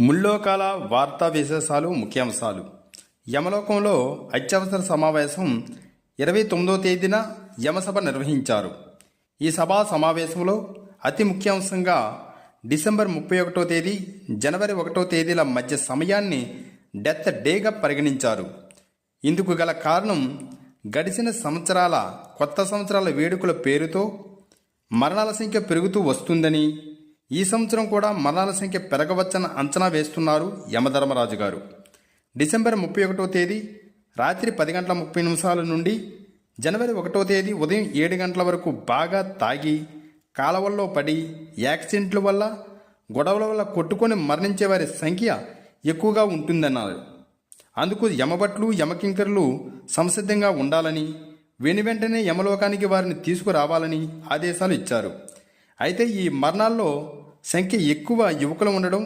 ముల్లోకాల వార్తా విశేషాలు ముఖ్యాంశాలు. యమలోకంలో అత్యవసర సమావేశం ఇరవై తొమ్మిదో తేదీన యమసభ నిర్వహించారు. ఈ సభా సమావేశంలో అతి ముఖ్యాంశంగా డిసెంబర్ ముప్పై ఒకటో తేదీ జనవరి ఒకటో తేదీల మధ్య సమయాన్ని డెత్ డేగా పరిగణించారు. ఇందుకు గల కారణం గడిచిన సంవత్సరాల కొత్త సంవత్సరాల వేడుకల పేరుతో మరణాల సంఖ్య పెరుగుతూ వస్తుందని ఈ సంవత్సరం కూడా మరణాల సంఖ్య పెరగవచ్చని అంచనా వేస్తున్నారు యమధర్మరాజు గారు. డిసెంబర్ ముప్పై ఒకటో తేదీ రాత్రి పది గంటల ముప్పై నిమిషాల నుండి జనవరి ఒకటో తేదీ ఉదయం ఏడు గంటల వరకు బాగా తాగి కాలవల్లో పడి యాక్సిడెంట్ల వల్ల గొడవల వల్ల కొట్టుకొని మరణించే వారి సంఖ్య ఎక్కువగా ఉంటుందన్నారు. అందుకు యమభట్లు యమకింకరులు సంసిద్ధంగా ఉండాలని వెను వెంటనే యమలోకానికి వారిని తీసుకురావాలని ఆదేశాలు ఇచ్చారు. అయితే ఈ మరణాల్లో సంఖ్య ఎక్కువ యువకులు ఉండడం